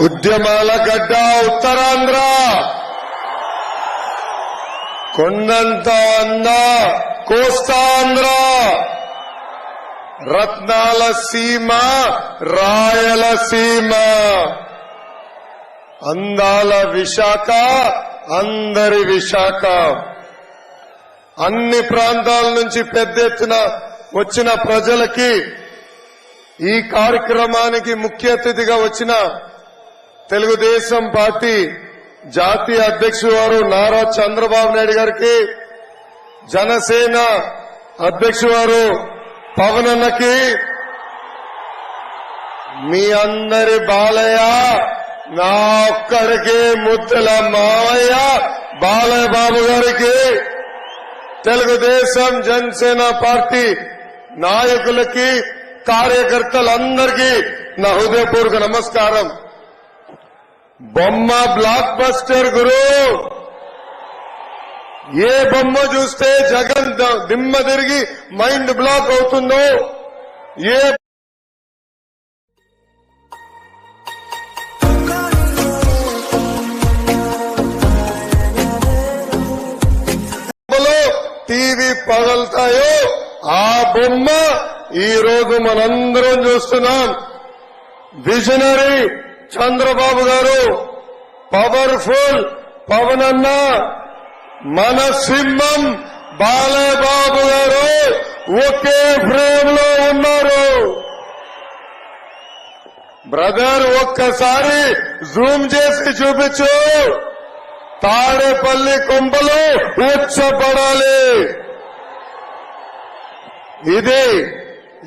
ఉద్యమాల గడ్డ ఉత్తరాంధ్ర. కొండంత అంద కోస్తాంధ్ర. రత్నాల సీమ రాయలసీమ అందాల విశాఖ అందరి విశాఖ. అన్ని ప్రాంతాల నుంచి పెద్ద ఎత్తున వచ్చిన ప్రజలకి ఈ కార్యక్రమానికి ముఖ్య అతిథిగా వచ్చిన తెలుగుదేశం పార్టీ జాతీయ అధ్యక్షుడు వారు నారా చంద్రబాబు నాయుడు గారికి జనసేన అధ్యక్షుడు వారు పవన్ అన్నకి మీ అందరి బాలయ్య నా ఒక్కడికి ముద్దల మావయ్య బాలయ్య బాబు గారికి తెలుగుదేశం జనసేన పార్టీ నాయకులకి కార్యకర్తలందరికీ నా హృదయపూర్వక నమస్కారం. బొమ్మ బ్లాక్ బస్టర్ గురు. ఏ బొమ్మ చూస్తే జగన్ దిమ్మ తిరిగి మైండ్ బ్లాక్ అవుతుందో? ఏ టీవీ పగలుతాయో? ఆ బొమ్మ ఈ రోజు మనందరం చూస్తున్నాం. విజనరీ చంద్రబాబు గారు పవర్ఫుల్ పవన్ అన్న మన సింహం బాలబాబు గారు ఒకే ఫ్రేమ్లో ఉన్నారు. బ్రదర్ ఒక్కసారి జూమ్ చేసి చూపించు. తాడేపల్లి కొంపలు ఉచ్చపడాలి. ఇది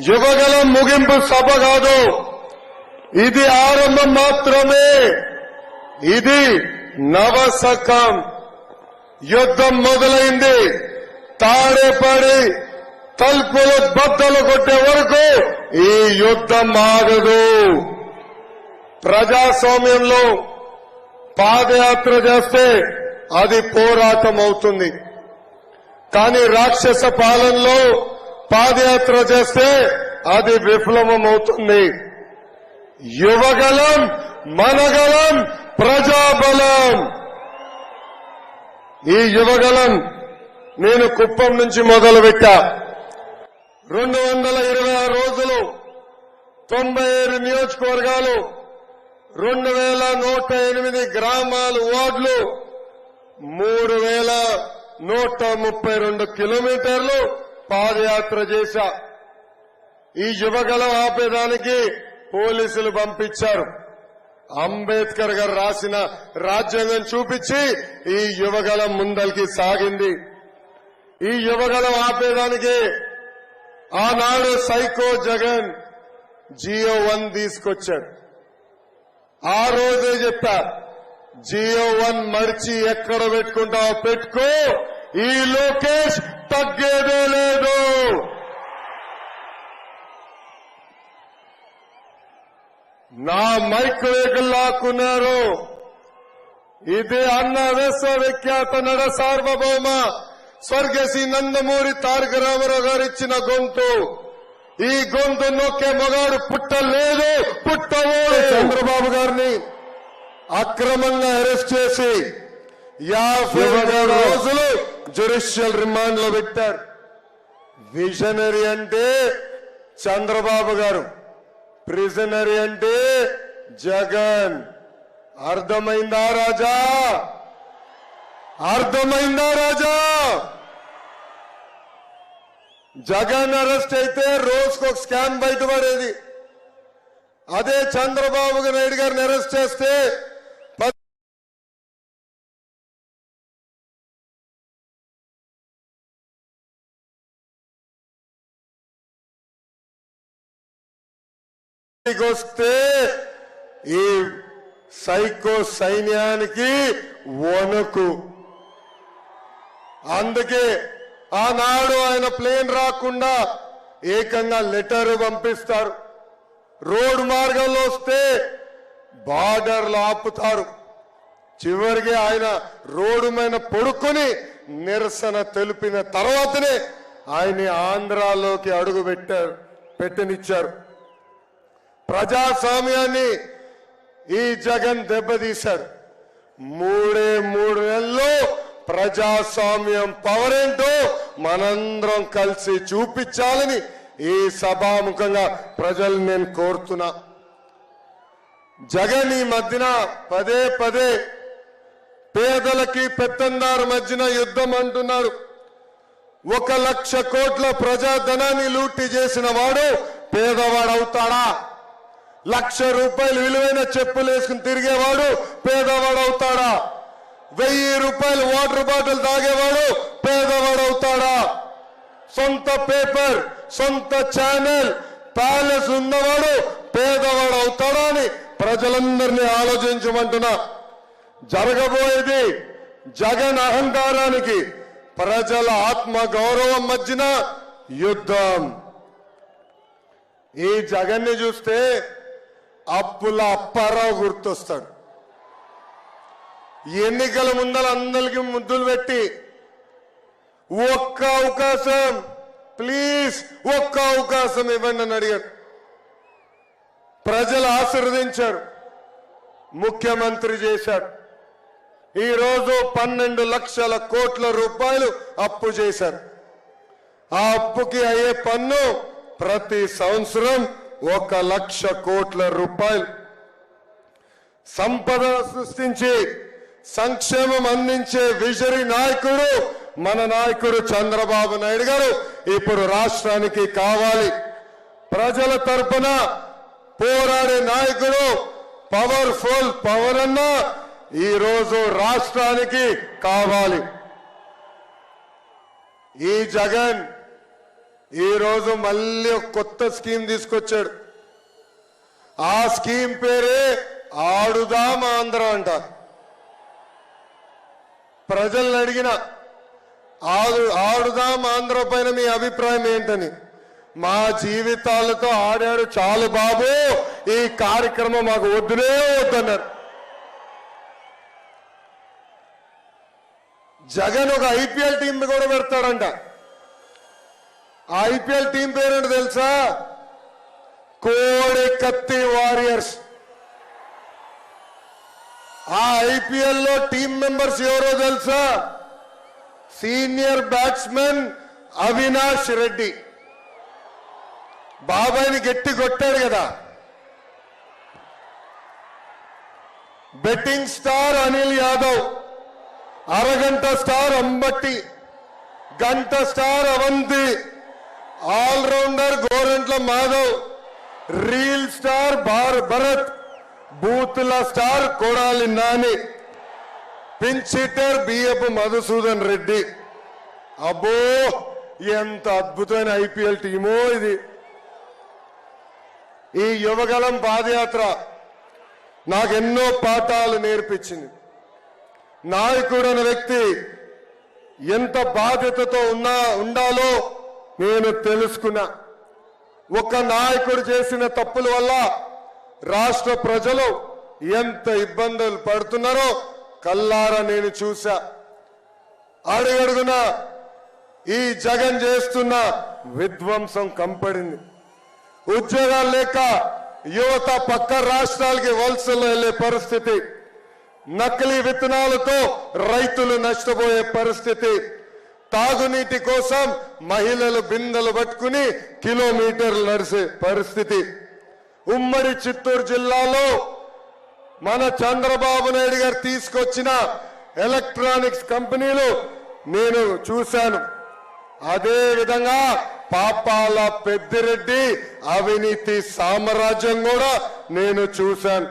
యువగలం ముగింపు సభ కాదు. ఇది ఆరంభం మాత్రమే. ఇది నవశకం. యుద్ధం మొదలైంది. తాడేపడి తలుపులు బద్దలు కొట్టే వరకు ఈ యుద్ధం ఆగదు. ప్రజాస్వామ్యంలో పాదయాత్ర చేస్తే అది పోరాటం అవుతుంది కానీ రాక్షస పాలనలో పాదయాత్ర చేస్తే అది విఫలమం అవుతుంది యువగలం మనగలం ప్రజాబలం. ఈ యువగలం నేను కుప్పం నుంచి మొదలు పెట్టా రెండు వందల ఇరవై ఆరు రోజులు తొంభై ఏడు నియోజకవర్గాలు రెండు వేల నూట ఎనిమిది గ్రామాలు వార్డులు మూడు వేల నూట ముప్పై రెండు కిలోమీటర్లు పాదయాత్ర చేశా. ఈ యువగలం ఆపేదానికి పోలీసులు పంపించారు. అంబేద్కర్ గారు రాసిన రాజ్యాంగం చూపించి ఈ యువగలం ముందరికి సాగింది. ఈ యువగలం ఆపేదానికి ఆనాడు సైకో జగన్ జియో వన్ తీసుకొచ్చాడు. ఆ రోజే చెప్పా జియో వన్ మర్చి ఎక్కడ పెట్టుకుంటావో పెట్టుకో ఈ లోకేష్ తగ్గేదే లేదు. నా మైక్ లాక్కున్నారు ఇది అన్న విశ్వవిఖ్యాత నడ సార్వభౌమ స్వర్గశ్రీ నందమూరి తారక రామారావు గారు ఇచ్చిన గొంతు. ఈ గొంతు నొక్కే మగాడు పుట్టలేదు పుట్టవోడు చంద్రబాబు గారిని అక్రమంగా అరెస్ట్ చేసి యాభై రోజులు జ్యుడిషియల్ రిమాండ్లో పెట్టారు. విజనరీ అంటే చంద్రబాబు గారు. ప్రిజనరీ అంటే జగన్. అర్థమైందా రాజా? అర్థమైందా రాజా? జగన్ అరెస్ట్ అయితే రోజుకు ఒక స్కామ్ బయటపడేది. అదే చంద్రబాబు నాయుడు గారిని అరెస్ట్ చేస్తే వస్తే ఈ సైకో సైన్యానికి వణుకు. అందుకే ఆనాడు ఆయన ప్లేన్ రాకుండా ఏకంగా లెటర్ పంపిస్తారు. రోడ్డు మార్గంలో వస్తే బార్డర్లు ఆపుతారు. చివరికి ఆయన రోడ్డు మీద పడుకొని నిరసన తెలిపిన తర్వాతనే ఆయన్ని ఆంధ్రాలోకి అడుగు పెట్టారు పెట్టనిచ్చారు. ప్రజాస్వామ్యాన్ని ఈ జగన్ దెబ్బతీశాడు మూడే మూడు నెలల్లో ప్రజాస్వామ్యం పవరేంటో మనందరం కలిసి చూపించాలని ఈ సభాముఖంగా ప్రజలు నేను కోరుతున్నా. జగన్ ఈ మధ్యన పదే పదే పేదలకి పెత్తందారు మధ్యన యుద్ధం అంటున్నాడు. ఒక లక్ష కోట్ల ప్రజాధనాన్ని లూటి చేసిన వాడు పేదవాడు అవుతాడా లక్ష రూపాయలు విలువైన చెప్పులు వేసుకుని తిరిగేవాడు పేదవాడు అవుతాడా? వెయ్యి రూపాయలు వాటర్ బాటిల్ తాగేవాడు పేదవాడు అవుతాడా? సొంత పేపర్ సొంత ఛానల్ ప్యాలెస్ ఉన్నవాడు పేదవాడు అవుతాడా అని ప్రజలందరినీ ఆలోచించమంటున్నా. జరగబోయేది జగన్ అహంకారానికి ప్రజల ఆత్మ గౌరవం మధ్యన యుద్ధం. ఈ జగన్ని చూస్తే అప్పుల అప్పారావు గుర్తొస్తాడు. ఎన్నికల ముందర అందరికి ముద్దులు పెట్టి ఒక్క అవకాశం ప్లీజ్ ఒక్క అవకాశం ఇవ్వండి అని అడిగారు ప్రజలు ఆశీర్వదించారు. ముఖ్యమంత్రి చేశారు ఈరోజు పన్నెండు లక్షల కోట్ల రూపాయలు అప్పు చేశారు. ఆ అప్పుకి అయ్యే పన్ను ప్రతి సంవత్సరం ఒక లక్ష కోట్ల రూపాయలు సంపద సృష్టించి సంక్షేమం అందించే విజరీ నాయకుడు మన నాయకుడు చంద్రబాబు నాయుడు గారు ఇప్పుడు రాష్ట్రానికి కావాలి. ప్రజల తరపున పోరాడే నాయకుడు పవర్ఫుల్ పవర్ అన్న ఈ రోజు రాష్ట్రానికి కావాలి. ఈ జగన్ ఈ రోజు మళ్ళీ ఒక కొత్త స్కీమ్ తీసుకొచ్చాడు. ఆ స్కీమ్ పేరే ఆడుదాం ఆంధ్ర అంట. ప్రజల్ని అడిగిన ఆడు ఆడుదాం ఆంధ్ర పైన మీ అభిప్రాయం ఏంటని. మా జీవితాలతో ఆడాడు చాలు బాబు ఈ కార్యక్రమం మాకు వద్దునే వద్దన్నారు. జగన్ ఒక ఐపీఎల్ టీం కూడా పెడతాడంట. ఐపీఎల్ టీం పేరేంటి తెలుసా? కోడి కత్తి వారియర్స్. ఆ ఐపీఎల్లో టీం మెంబర్స్ ఎవరో తెలుసా? Senior batsmen Avinash Reddy. బాబాయిని గట్టి కొట్టాడు కదా. Betting star Anil Yadav. అరగంట స్టార్ అంబట్టి. గంట star Avanthi. Allrounder Gorantla Madhav reel star భార్ Bharat బూతుల star Kodali Nani pinch hitter Biyyapu Madhusudan Reddy. అబ్బో ఎంత అద్భుతమైన ఐపీఎల్ టీమో ఇది. ఈ యువగలం పాదయాత్ర నాకెన్నో పాఠాలు నేర్పించింది. నాయకుడు అనే వ్యక్తి ఎంత బాధ్యతతో ఉన్నా ఉండాలో నేను తెలుసుకున్నా ఒక నాయకుడు చేసిన తప్పుల వల్ల రాష్ట్ర ప్రజలు ఎంత ఇబ్బందులు పడుతున్నారో కల్లారా నేను చూసా అడుగడుగున ఈ జగన్ చేస్తున్న విధ్వంసం కంపడింది. ఉద్యోగాలు లేక యువత పక్క రాష్ట్రాలకి వలసలో వెళ్ళే పరిస్థితి నకిలీ విత్తనాలతో రైతులు నష్టపోయే పరిస్థితి తాగునీటి కోసం మహిళలు బిందెలు పట్టుకుని కిలోమీటర్లు నడిసే పరిస్థితి. ఉమ్మడి చిత్తూరు జిల్లాలో మన చంద్రబాబు నాయుడు గారు తీసుకొచ్చిన ఎలక్ట్రానిక్స్ కంపెనీలు నేను చూశాను. అదే విధంగా పాపాల పెద్దిరెడ్డి అవినీతి సామ్రాజ్యం కూడా నేను చూశాను.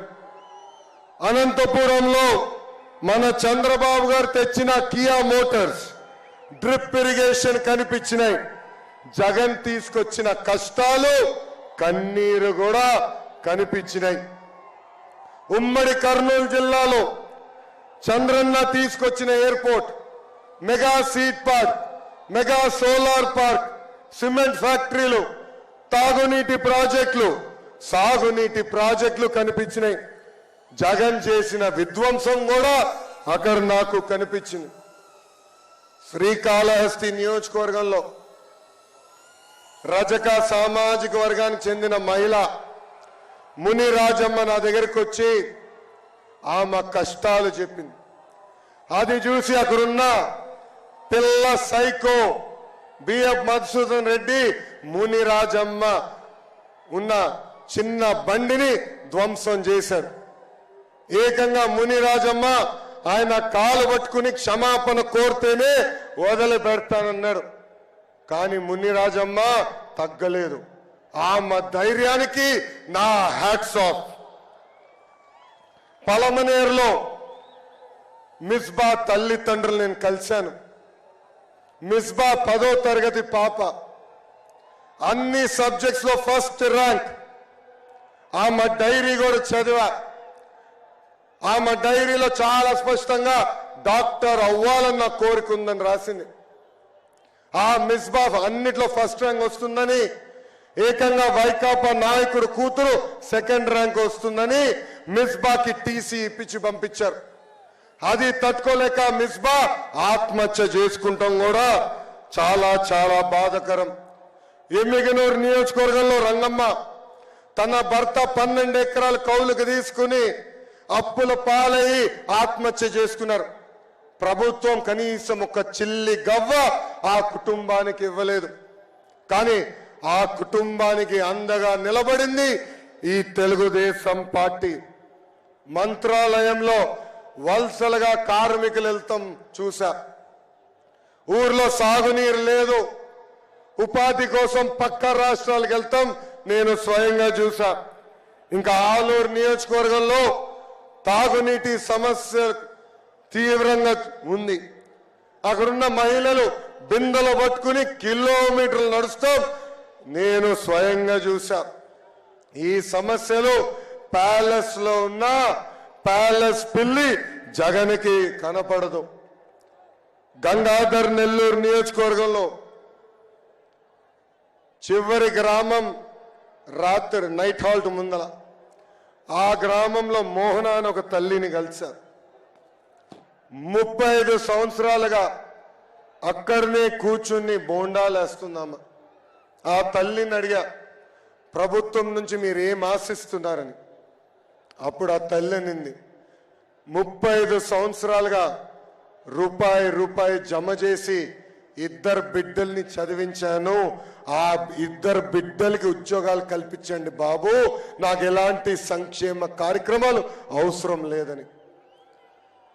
అనంతపురంలో మన చంద్రబాబు గారు తెచ్చిన కియా మోటార్స్. డ్రిప్ ఇరిగేషన్ కనిపించినాయి. జగన్ తీసుకొచ్చిన కష్టాలు కన్నీరు కూడా కనిపించినాయి. ఉమ్మడి కర్నూలు జిల్లాలో చంద్రన్న తీసుకొచ్చిన airport mega seed park mega solar park cement ఫ్యాక్టరీలు తాగునీటి ప్రాజెక్టులు సాగునీటి ప్రాజెక్టులు కనిపించినాయి. జగన్ చేసిన విధ్వంసం కూడా అక్కడ నాకు కనిపించింది. శ్రీకాళహస్తి నియోజకవర్గంలో రజక సామాజిక వర్గానికి చెందిన మహిళ మునిరాజమ్మ నా దగ్గరికి వచ్చి ఆమె కష్టాలు చెప్పింది. అది చూసి అక్కడున్న పిల్ల సైకో బిఎఫ్ మధుసూదన్ రెడ్డి మునిరాజమ్మ ఉన్న చిన్న బండిని ధ్వంసం చేశారు ఏకంగా మునిరాజమ్మ ఆయన కాలు పట్టుకుని క్షమాపణ కోరితేనే వదిలి పెడతానన్నాడు. కానీ మునిరాజమ్మ తగ్గలేదు. ఆమె ధైర్యానికి నా హ్యాట్స్ ఆఫ్. పలమనేరులో మిస్బా తల్లిదండ్రులు నేను కలిశాను. మిస్బా పదో తరగతి పాప. అన్ని సబ్జెక్ట్స్లో ఫస్ట్ ర్యాంక్. ఆమె డైరీ కూడా చదివా. ఆమె డైరీలో చాలా స్పష్టంగా డాక్టర్ అవ్వాలన్న కోరిక ఉందని రాసింది. ఆ మిస్బా అన్నిట్లో ఫస్ట్ ర్యాంక్ వస్తుందని ఏకంగా వైకాపా నాయకుడు కూతురు సెకండ్ ర్యాంక్ వస్తుందని మిస్బాకి టీసీ ఇప్పించి పంపించారు. అది తట్టుకోలేక మిస్బా ఆత్మహత్య చేసుకుంటాం కూడా చాలా చాలా బాధకరం. ఎమ్మిగనూరు నియోజకవర్గంలో రంగమ్మ తన భర్త పన్నెండు ఎకరాలు కౌలుకు తీసుకుని అప్పుల పాలై ఆత్మహత్య చేసుకున్నారు. ప్రభుత్వం కనీసం ఒక చిల్లి గవ్వ ఆ కుటుంబానికి ఇవ్వలేదు. కానీ ఆ కుటుంబానికి అందగా నిలబడింది ఈ తెలుగుదేశం పార్టీ. మంత్రాలయంలో వలసలుగా కార్మికులు వెళ్తాం చూసా. ఊర్లో సాగునీరు లేదు. ఉపాధి కోసం పక్క రాష్ట్రాలకు వెళ్తాం నేను స్వయంగా చూసా. ఇంకా ఆలూరు నియోజకవర్గంలో తాగునీటి సమస్య తీవ్రంగా ఉంది. అక్కడున్న మహిళలు బిందెలు పట్టుకుని కిలోమీటర్లు నడుస్తాం. నేను స్వయంగా చూసా ఈ సమస్యలు ప్యాలెస్లో ఉన్న ప్యాలెస్ పిల్లి జగన్కి కనపడదు. గంగాధర్ నెల్లూరు నియోజకవర్గంలో చివరి గ్రామం రాత్రి నైట్ హాల్ట్ ముందల. ఆ గ్రామంలో మోహన అని ఒక తల్లిని కలిశారు ముప్పై ఐదు సంవత్సరాలుగా అక్కడనే కూర్చుని బోండాలు వేస్తున్నామా. ఆ తల్లిని అడిగా ప్రభుత్వం నుంచి మీరు ఏం ఆశిస్తున్నారని? అప్పుడు ఆ తల్లి అనింది ముప్పై ఐదు సంవత్సరాలుగా రూపాయి రూపాయి జమ చేసి ఇద్దరు బిడ్డల్ని చదివించాను. ఆ ఇద్దరు బిడ్డలకి ఉద్యోగాలు కల్పించండి బాబు. నాకు ఎలాంటి సంక్షేమ కార్యక్రమాలు అవసరం లేదని.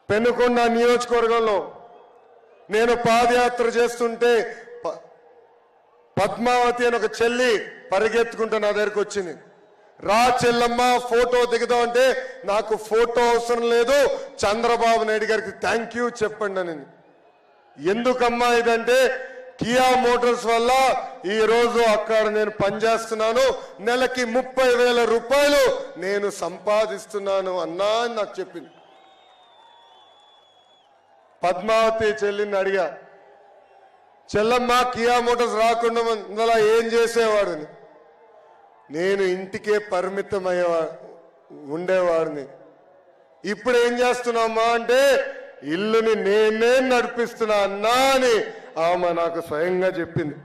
పెనుకొండ నియోజకవర్గంలో నేను పాదయాత్ర చేస్తుంటే ప- పద్మావతి అని ఒక చెల్లి పరిగెత్తుకుంటూ నా దగ్గరకు వచ్చింది. రా చెల్లమ్మ ఫోటో దిగుదాం అంటే నాకు ఫోటో అవసరం లేదు. చంద్రబాబు నాయుడు గారికి థ్యాంక్ యూ చెప్పండి అని ఎందుకమ్మా ఇదంటే కియా మోటార్స్ వల్ల ఈ రోజు అక్కడ నేను పనిచేస్తున్నాను. నెలకి ముప్పై వేల రూపాయలు నేను సంపాదిస్తున్నాను అన్నా అని నాకు చెప్పింది. పద్మావతి చెల్లిని అడిగా చెల్లమ్మ కియా మోటార్స్ రాకుండా ఇందులో ఏం చేసేవాడిని? నేను ఇంటికే పరిమితం అయ్యేవా ఉండేవాడిని. ఇప్పుడు ఏం చేస్తున్నామా అంటే ఇల్లుని నేనే నడిపిస్తున్నా అన్నా అని ఆమె నాకు స్వయంగా చెప్పింది.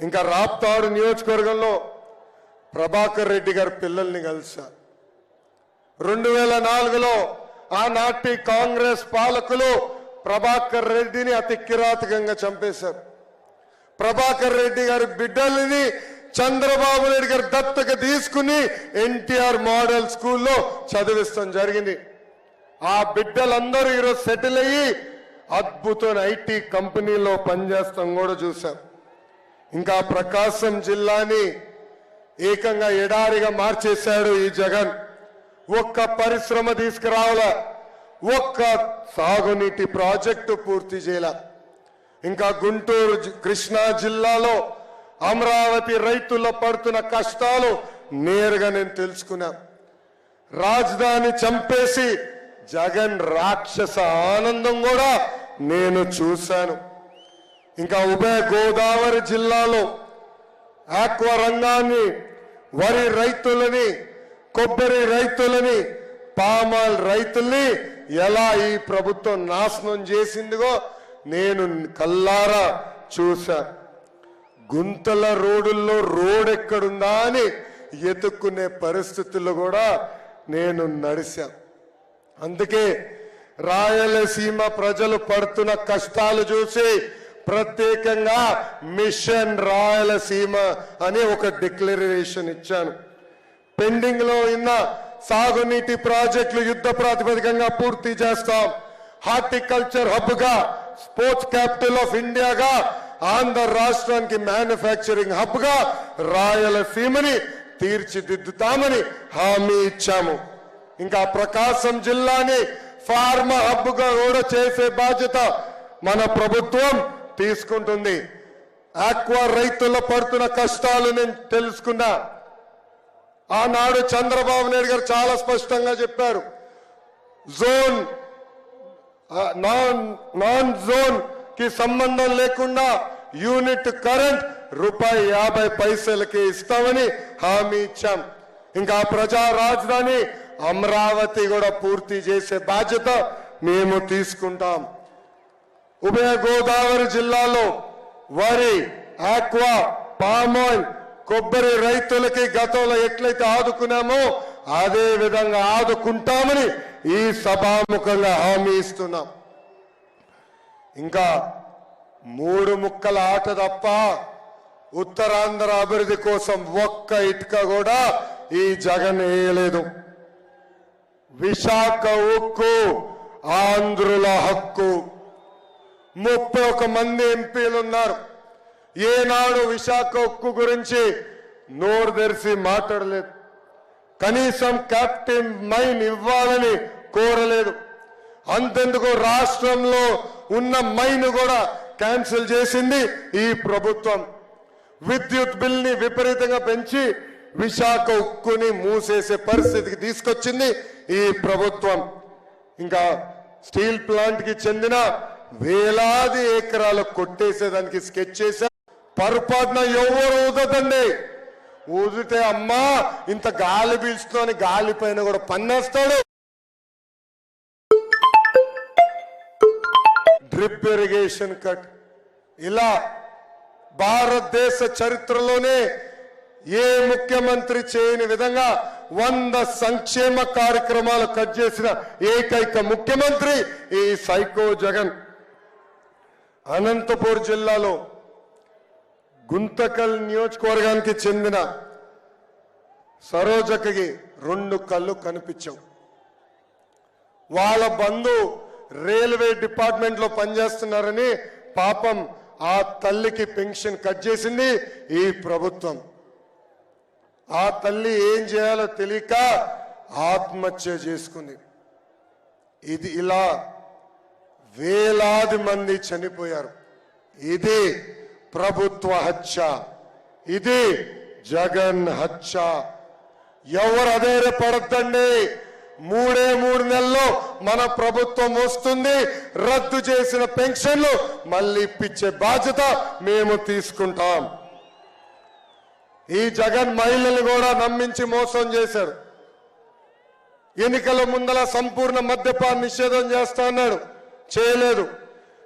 ఇంకా రాప్తాడు నియోజకవర్గంలో ప్రభాకర్ రెడ్డి గారి పిల్లల్ని కలిసా. రెండు వేల నాలుగులో ఆనాటి కాంగ్రెస్ పాలకులు ప్రభాకర్ రెడ్డిని అతి కిరాతకంగా చంపేశారు. ప్రభాకర్ రెడ్డి గారి బిడ్డల్ని చంద్రబాబు నాయుడు గారు దత్తక తీసుకుని ఎన్టీఆర్ మోడల్ స్కూల్లో చదివిస్తాం జరిగింది. ఆ బిడ్డలందరూ ఈరోజు సెటిల్ అయ్యి అద్భుతం ఐటీ కంపెనీలో పనిచేస్తాం కూడా చూసాం ఇంకా ప్రకాశం జిల్లాని ఏకంగా ఎడారిగా మార్చేశాడు ఈ జగన్. ఒక్క పరిశ్రమ తీసుకురావాల ఒక్క సాగునీటి ప్రాజెక్టు పూర్తి చేయాల. ఇంకా గుంటూరు జి- కృష్ణా జిల్లాలో అమరావతి రైతుల్లో పడుతున్న కష్టాలు నేరుగా నేను తెలుసుకున్నా. రాజధాని చంపేసి జగన్ రాక్షస ఆనందం కూడా నేను చూశాను. ఇంకా ఉభయ గోదావరి జిల్లాలో ఆక్వా రంగాన్ని వరి రైతులని కొబ్బరి రైతులని పామాల్ రైతుల్ని ఎలా ఈ ప్రభుత్వం నాశనం చేసిందిగో నేను కల్లారా చూశా. గుంతల రోడ్డుల్లో రోడ్ ఎక్కడుందా అని ఎతుక్కునే పరిస్థితుల్లో కూడా నేను నడిచా అందుకే రాయలసీమ ప్రజలు పడుతున్న కష్టాలు చూసి ప్రత్యేకంగా మిషన్ రాయలసీమ అని ఒక డిక్లరేషన్ ఇచ్చాను. పెండింగ్లో ఉన్న సాగునీటి ప్రాజెక్టులు యుద్ధ ప్రాతిపదికంగా పూర్తి చేస్తాం. హార్టికల్చర్ హబ్గా స్పోర్ట్స్ క్యాపిటల్ ఆఫ్ ఇండియాగా ఆంధ్ర రాష్ట్రానికి మ్యానుఫ్యాక్చరింగ్ హబ్గా రాయలసీమని తీర్చిదిద్దుతామని హామీ ఇచ్చాము. ఇంకా ప్రకాశం జిల్లాని ఫార్మా హబ్గా కూడా చేసే బాధ్యత మన ప్రభుత్వం తీసుకుంటుంది. ఆక్వా రైతుల పడుతున్న కష్టాలు నేను తెలుసుకున్నా. ఆనాడు చంద్రబాబు నాయుడు గారు చాలా స్పష్టంగా చెప్పారు. జోన్ నాన్ నాన్ జోన్కి సంబంధం లేకుండా యూనిట్ కరెంట్ రూపాయి యాభై పైసలకి ఇస్తామని హామీ ఇచ్చాం. ఇంకా ప్రజా రాజధాని అమరావతి కూడా పూర్తి చేసే బాధ్యత మేము తీసుకుంటాం. ఉభయ గోదావరి జిల్లాలో వరి ఆక్వా పామాయిల్ కొబ్బరి రైతులకి గతంలో ఎట్లయితే ఆదుకున్నామో అదే విధంగా ఆదుకుంటామని ఈ సభాముఖంగా హామీ ఇస్తున్నాం. ఇంకా మూడు ముక్కల ఆట తప్ప ఉత్తరాంధ్ర అభివృద్ధి కోసం ఒక్క ఇటుక కూడా ఈ జగన్ వేయలేదు. విశాఖ ఉక్కు ఆంధ్రుల హక్కు. ముప్పై ఒక మంది ఎంపీలు ఉన్నారు ఏనాడు విశాఖ ఉక్కు గురించి నోరు తెరిచి మాట్లాడలేదు. కనీసం క్యాప్టెన్ మైన్ ఇవ్వాలని కోరలేదు. అంతెందుకు రాష్ట్రంలో ఉన్న మైన్ కూడా క్యాన్సిల్ చేసింది ఈ ప్రభుత్వం. విద్యుత్ బిల్ని విపరీతంగా పెంచి విశాఖ ఉక్కుని మూసేసే పరిస్థితికి తీసుకొచ్చింది ఈ ప్రభుత్వం. ఇంకా స్టీల్ ప్లాంట్కి చెందిన వేలాది ఎకరాలు కొట్టేసేదానికి స్కెచ్ చేశారు. పొరపాటున ఎవరు ఊదదండి ఊదితే అమ్మా ఇంత గాలి పీల్చుకొని గాలి పైన కూడా పన్నేస్తాడు. Drip irrigation cut. ఇలా భారతదేశ చరిత్రలోనే ఏ ముఖ్యమంత్రి చేయని విధంగా వంద సంక్షేమ కార్యక్రమాలు కట్ చేసిన ఏకైక ముఖ్యమంత్రి ఈ సైకో జగన్. అనంతపూర్ జిల్లాలో గుంతకల్ నియోజకవర్గానికి చెందిన సరోజకకి రెండు కళ్ళు కనిపించవు. వాళ్ళ బంధు రైల్వే డిపార్ట్మెంట్లో పనిచేస్తున్నారని పాపం ఆ తల్లికి పెన్షన్ కట్ చేసింది ఈ ప్రభుత్వం. ఆ తల్లి ఏం చేయాలో తెలియక ఆత్మహత్య చేసుకుంది. ఇది ఇలా వేలాది మంది చనిపోయారు. ఇది ప్రభుత్వ హత్య. ఇది జగన్ హత్య. ఎవరు అధైర్యపడద్దండి? మూడే మూడు నెలల్లో మన ప్రభుత్వం వస్తుంది. రద్దు చేసిన పెన్షన్లు మళ్ళీ ఇప్పించే బాధ్యత మేము తీసుకుంటాం. ఈ జగన్ మహిళలు కూడా నమ్మించి మోసం చేశారు. ఎన్నికల ముందల సంపూర్ణ మద్యపాన నిషేధం చేస్తా అన్నాడు. చేయలేదు.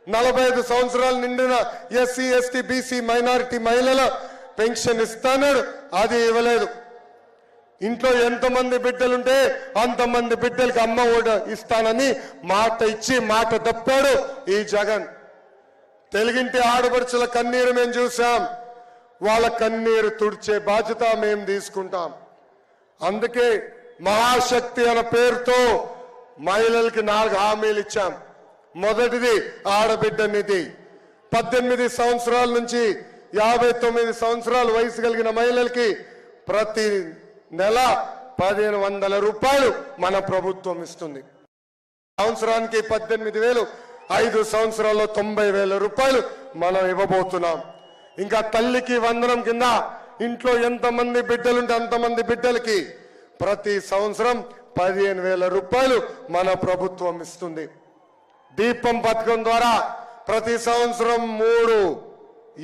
నలభై ఐదు సంవత్సరాలు నిండిన ఎస్సీ ఎస్టీ బీసీ మైనారిటీ మహిళల పెన్షన్ ఇస్తాన్నాడు అది ఇవ్వలేదు. ఇంట్లో ఎంతమంది బిడ్డలుంటే అంతమంది బిడ్డలకి అమ్మ ఓడ ఇస్తానని మాట ఇచ్చి మాట తప్పాడు ఈ జగన్. తెలుగింటి ఆడపడుచుల కన్నీరు మేము చూసాం వాళ్ళ కన్నీరు తుడిచే బాధ్యత మేము తీసుకుంటాం. అందుకే మహాశక్తి అనే పేరుతో మహిళలకి నాలుగు హామీలు ఇచ్చాం. మొదటిది ఆడబిడ్డ నిధి. పద్దెనిమిది సంవత్సరాల నుంచి యాభై తొమ్మిది సంవత్సరాల వయసు కలిగిన మహిళలకి ప్రతి నెల పదిహేను వందల రూపాయలు మన ప్రభుత్వం ఇస్తుంది. సంవత్సరానికి పద్దెనిమిది వేలు ఐదు సంవత్సరాల్లో తొంభై వేల రూపాయలు మనం ఇవ్వబోతున్నాం. ఇంకా తల్లికి వందనం కింద ఇంట్లో ఎంతమంది బిడ్డలుంటే అంతమంది బిడ్డలకి ప్రతి సంవత్సరం పదిహేను వేల రూపాయలు మన ప్రభుత్వం ఇస్తుంది. దీపం పథకం ద్వారా ప్రతి సంవత్సరం మూడు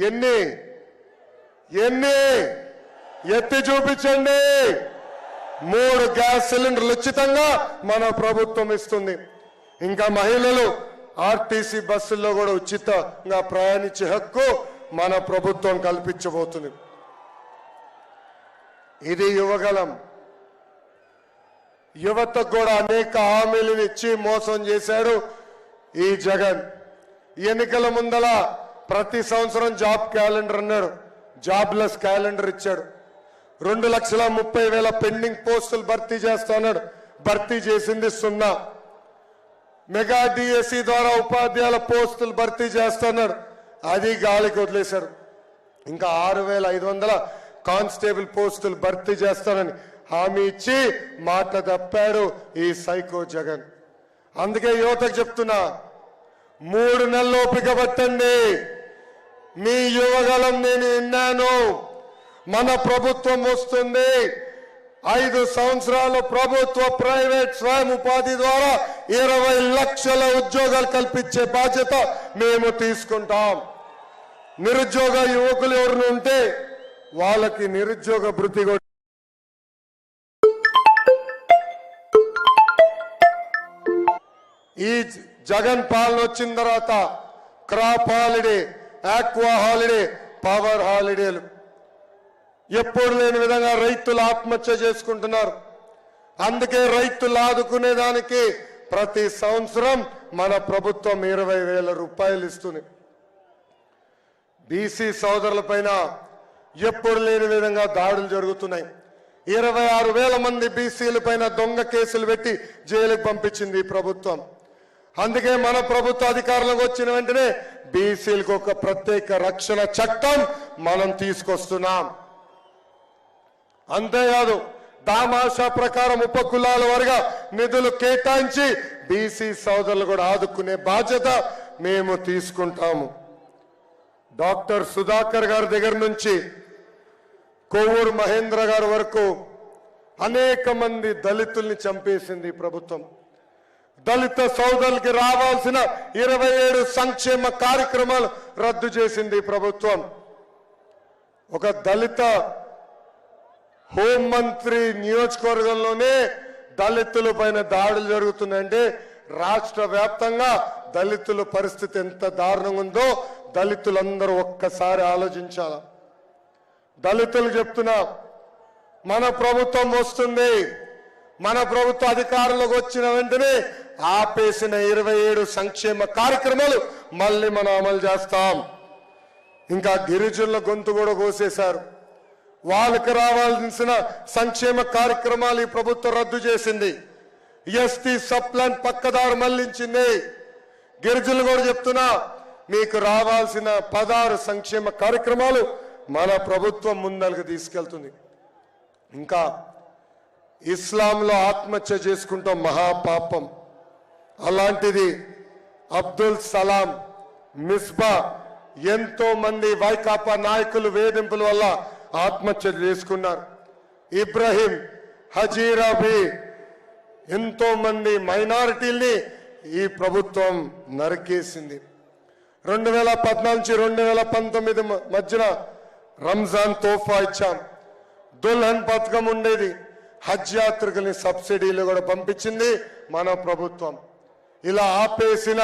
ఎన్ని? ఎన్ని? ఎత్తి చూపించండి. మూడు గ్యాస్ సిలిండర్లు ఉచితంగా మన ప్రభుత్వం ఇస్తుంది. ఇంకా మహిళలు ఆర్టీసీ బస్సుల్లో కూడా ఉచితంగా ప్రయాణించే హక్కు మన ప్రభుత్వం కల్పించబోతుంది. ఇది యువగలం యువతకు కూడా అనేక హామీలను ఇచ్చి మోసం చేశాడు ఈ జగన్. ఎన్నికల ముందల ప్రతి సంవత్సరం జాబ్ క్యాలెండర్ అన్నాడు. జాబ్లెస్ క్యాలెండర్ ఇచ్చాడు. రెండు లక్షల ముప్పై వేల పెండింగ్ పోస్టులు భర్తీ చేస్తున్నాడు భర్తీ చేసింది సున్నా. మెగా డిఎస్సి ద్వారా ఉపాధ్యాయుల పోస్టులు భర్తీ చేస్తున్నాడు అది గాలికి వదిలేశారు ఇంకా ఆరు వేల ఐదు వందల కానిస్టేబుల్ పోస్టులు భర్తీ చేస్తానని హామీ ఇచ్చి మాట తప్పాడు ఈ సైకో జగన్. అందుకే యువతకు చెప్తున్నా మూడు నెలలు ఓపిక పట్టండి. మీ యువగలం నేను విన్నాను. మన ప్రభుత్వం వస్తుంది. ఐదు సంవత్సరాలు ప్రభుత్వ ప్రైవేట్ స్వయం ఉపాధి ద్వారా ఇరవై లక్షల ఉద్యోగాలు కల్పించే బాధ్యత మేము తీసుకుంటాం. నిరుద్యోగ యువకులు ఎవరిని ఉంటే వాళ్ళకి నిరుద్యోగ భృతి కూడా ఈ జగన్ పాలన వచ్చిన తర్వాత crop holiday aqua holiday power హాలిడేలు. ఎప్పుడు లేని విధంగా రైతులు ఆత్మహత్య చేసుకుంటున్నారు. అందుకే రైతులు ఆదుకునేదానికి ప్రతి సంవత్సరం మన ప్రభుత్వం ఇరవై వేల రూపాయలు ఇస్తుంది. బీసీ సోదరుల పైన ఎప్పుడు లేని విధంగా దాడులు జరుగుతున్నాయి. ఇరవై ఆరు వేల మంది బీసీల పైన దొంగ కేసులు పెట్టి జైలుకు పంపించింది ప్రభుత్వం. అందుకే మన ప్రభుత్వ అధికారంలోకి వచ్చిన వెంటనే బీసీలకు ఒక ప్రత్యేక రక్షణ చట్టం మనం తీసుకొస్తున్నాం. అంతేకాదు దామాషా ప్రకారం ఉప కులాల వరగా నిధులు కేటాయించి బీసీ సోదరులు కూడా ఆదుకునే బాధ్యత మేము తీసుకుంటాము. డాక్టర్ సుధాకర్ గారి దగ్గర నుంచి కొవ్వూరు మహేంద్ర గారి వరకు అనేక మంది దళితుల్ని చంపేసింది ప్రభుత్వం. దళిత సోదరులకి రావాల్సిన ఇరవై ఏడు సంక్షేమ కార్యక్రమాలు రద్దు చేసింది ప్రభుత్వం. ఒక దళిత హోంమంత్రి నియోజకవర్గంలోనే దళితుల పైన దాడులు జరుగుతున్నాయంటే రాష్ట్ర వ్యాప్తంగా దళితుల పరిస్థితి ఎంత దారుణంగా ఉందో దళితులందరూ ఒక్కసారి ఆలోచించాల? దళితులు చెప్తున్నా మన ప్రభుత్వం వస్తుంది. మన ప్రభుత్వ అధికారంలోకి వచ్చిన వెంటనే ఆపేసిన ఇరవై ఏడు సంక్షేమ కార్యక్రమాలు మళ్ళీ మనం అమలు చేస్తాం. ఇంకా గిరిజనుల గొంతు కూడా కోసేశారు. వాళ్ళకి రావాల్సిన సంక్షేమ కార్యక్రమాలు ఈ ప్రభుత్వం రద్దు చేసింది. ఎస్టీ సప్లాన్ పక్కదారు మళ్ళించింది. గిరిజనులు కూడా చెప్తున్నా మీకు రావాల్సిన పదహారు సంక్షేమ కార్యక్రమాలు మన ప్రభుత్వం ముందరకు తీసుకెళ్తుంది. ఇంకా ఇస్లాంలో ఆత్మహత్య చేసుకుంటాం మహాపాపం. అలాంటిది అబ్దుల్ సలాం మిస్బా ఎంతో మంది వైకాపా నాయకులు వేధింపుల వల్ల ఆత్మహత్య చేసుకున్నారు. ఇబ్రహీం హజీరాబీ ఎంతో మంది మైనారిటీల్ని ఈ ప్రభుత్వం నరికేసింది. రెండు వేల పద్నాలుగు నుంచి రెండు వేల పంతొమ్మిది మధ్యన రంజాన్ తోఫా ఇచ్చాం. దుల్హన్ పథకం ఉండేది. హజ్ యాత్రికుల్ని సబ్సిడీలు కూడా పంపించింది మన ప్రభుత్వం. ఇలా ఆపేసిన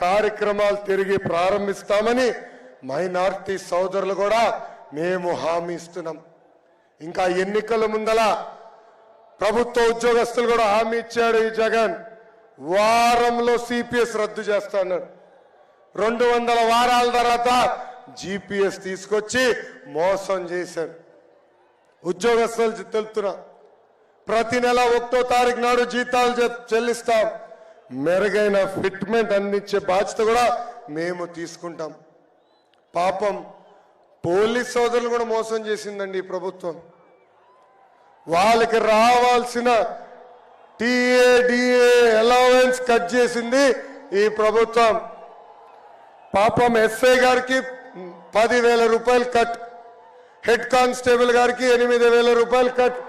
కార్యక్రమాలు తిరిగి ప్రారంభిస్తామని మైనార్టీ సోదరులు కూడా మేము హామీ ఇస్తున్నాం. ఇంకా ఎన్నికల ముందల ప్రభుత్వ ఉద్యోగస్తులు కూడా హామీ ఇచ్చాడు ఈ జగన్. వారంలో సిపిఎస్ రద్దు చేస్తాడు రెండు వందల వారాల తర్వాత జీపీఎస్ తీసుకొచ్చి మోసం చేశారు. ఉద్యోగస్తులు తెలుతున్నా ప్రతి నెల ఒకటో తారీఖు నాడు జీతాలు చెల్లిస్తాం. మెరుగైన ఫిట్మెంట్ అందించే బాధ్యత కూడా మేము తీసుకుంటాం. పాపం పోలీస్ సోదరులు కూడా మోసం చేసిందండి ప్రభుత్వం. వాళ్ళకి రావాల్సిన టీఏ డిఏ అలవెన్స్ కట్ చేసింది ఈ ప్రభుత్వం. పాపం ఎస్ఐ గారికి పదివేల రూపాయలు కట్. హెడ్ కానిస్టేబుల్ గారికి ఎనిమిది వేల రూపాయలు కట్.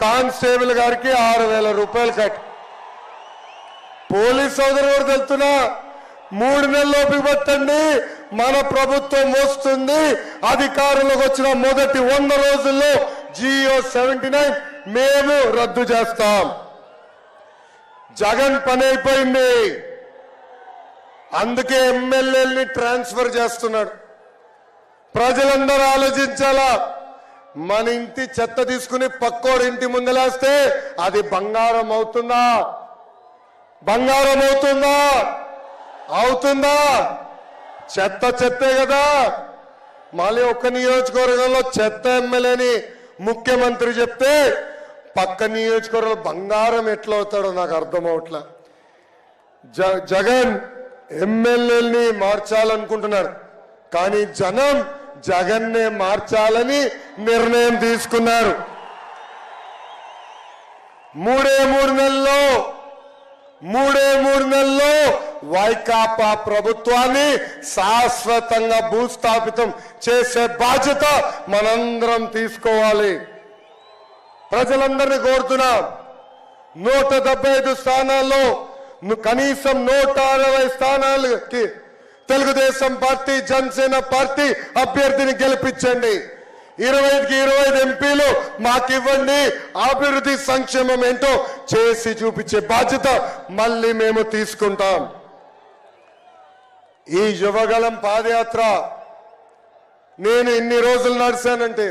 కానిస్టేబుల్ గారికి ఆరు వేల రూపాయలు కట్. పోలీస్ సోదరుడు తెలుతున్నా మూడు నెలలు పట్టండి మన ప్రభుత్వం వస్తుంది అధికారంలోకి వచ్చిన మొదటి వంద రోజుల్లో జియో సెవెంటీ నైన్ మేము రద్దు చేస్తాం. జగన్ పని అయిపోయింది. అందుకే ఎమ్మెల్యేలని ట్రాన్స్ఫర్ చేస్తున్నాడు. ప్రజలందరూ ఆలోచించాలా? మన ఇంటి చెత్త తీసుకుని పక్కోడి ఇంటి ముందలేస్తే అది బంగారం అవుతుందా? బంగారం అవుతుందా? అవుతుందా? చెత్త చెత్తే కదా. మళ్ళీ ఒక్క నియోజకవర్గంలో చెత్త ఎమ్మెల్యేని ముఖ్యమంత్రి చెప్తే పక్క నియోజకవర్గంలో బంగారం ఎట్లా అవుతాడో నాకు అర్థం అవట్లే. జగన్ ఎమ్మెల్యేని మార్చాలనుకుంటున్నారు. కానీ జనం జగన్నే మార్చాలని నిర్ణయం తీసుకున్నారు. మూడే మూడు నెలల్లో మూడే మూడు నెలల్లో వైకాపా ప్రభుత్వాన్ని శాశ్వతంగా భూస్థాపితం చేసే బాధ్యత మనందరం తీసుకోవాలి. ప్రజలందరినీ కోరుతున్నాం. నూట డెబ్బై ఐదు స్థానాల్లో కనీసం నూట అరవై స్థానాలకి తెలుగుదేశం పార్టీ జనసేన పార్టీ అభ్యర్థిని గెలిపించండి. ఇరవై ఐదుకి ఇరవై ఎంపీలు మాకు ఇవ్వండి అభివృద్ధి సంక్షేమం ఏంటో చేసి చూపించే బాధ్యత మళ్ళీ మేము తీసుకుంటాం. ఈ యువగలం పాదయాత్ర నేను ఇన్ని రోజులు నడిచానంటే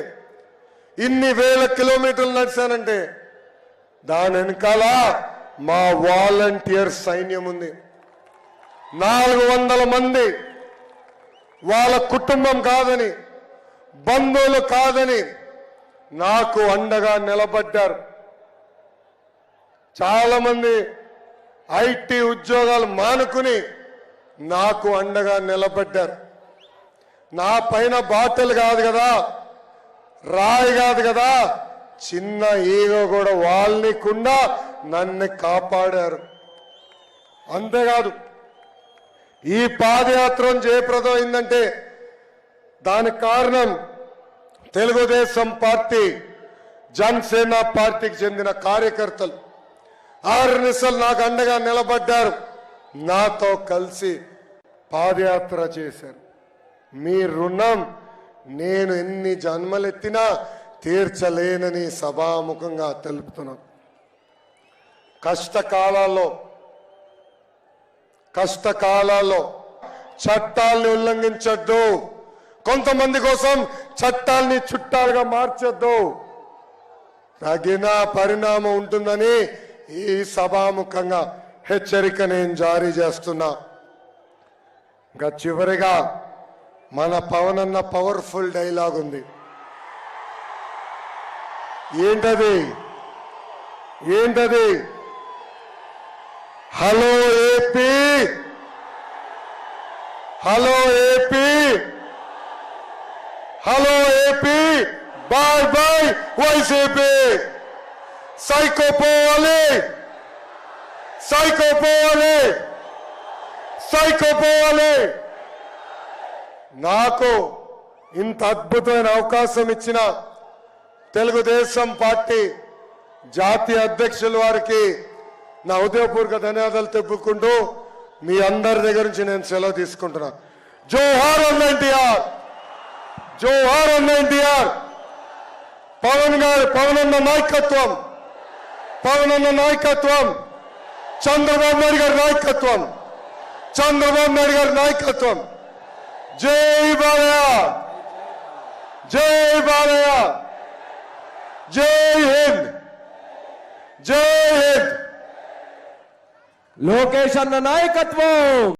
ఇన్ని వేల కిలోమీటర్లు నడిచానంటే దాని వెనకాల మా వాలంటీర్ సైన్యం ఉంది. నాలుగు వందల మంది వాళ్ళ కుటుంబం కాదని బంధువులు కాదని నాకు అండగా నిలబడ్డారు. చాలామంది ఐటీ ఉద్యోగాలు మానుకుని నాకు అండగా నిలబడ్డారు. నా పైన బాటలు కాదు కదా రాయి కాదు కదా చిన్న ఈగో కూడా వాళ్ళనికుండా నన్ను కాపాడారు. అంతేకాదు ఈ పాదయాత్ర జయప్రదం అయిందంటే దానికి కారణం తెలుగుదేశం పార్టీ జనసేన పార్టీకి చెందిన కార్యకర్తలు. ఆరు నిశలు నాకు అండగా నిలబడ్డారు. నాతో కలిసి పాదయాత్ర చేశారు. మీ రుణం నేను ఎన్ని జన్మలెత్తినా తీర్చలేనని సభాముఖంగా తెలుపుతున్నాను కష్టకాలాల్లో కష్టకాలాల్లో చట్టాల్ని ఉల్లంఘించద్దు. కొంతమంది కోసం చట్టాల్ని చుట్టాలుగా మార్చొద్దు. తగిన పరిణామం ఉంటుందని ఈ సభాముఖంగా హెచ్చరిక నేను జారీ చేస్తున్నా. ఇంకా చివరిగా మన పవన్ అన్న పవర్ఫుల్ డైలాగ్ ఉంది. ఏంటది? ఏంటది? Hello AP hello AP hello AP bye bye YCP psycho పోవాలి. సైకో పోవాలి. సైకో పోవాలి. నాకు ఇంత అద్భుతమైన అవకాశం ఇచ్చిన తెలుగుదేశం పార్టీ జాతీయ అధ్యక్షుల వారికి నా ఉదయపూర్వక ధన్యవాదాలు తెప్పుకుంటూ మీ అందరి దగ్గర నుంచి నేను సెలవు తీసుకుంటున్నా. జోహార్ అన్న ఎన్టీఆర్! జోహార్ అన్న ఎన్టీఆర్! పవన్ గారు పవన్ అన్న నాయకత్వం! పవన్ అన్న నాయకత్వం! చంద్రబాబు నాయుడు గారి నాయకత్వం! చంద్రబాబు నాయుడు గారి నాయకత్వం! జై బాలయ్య! జై బాలయ్య! జై హింద్! జై హింద్! లోకేష్ అన్న నాయకత్వం!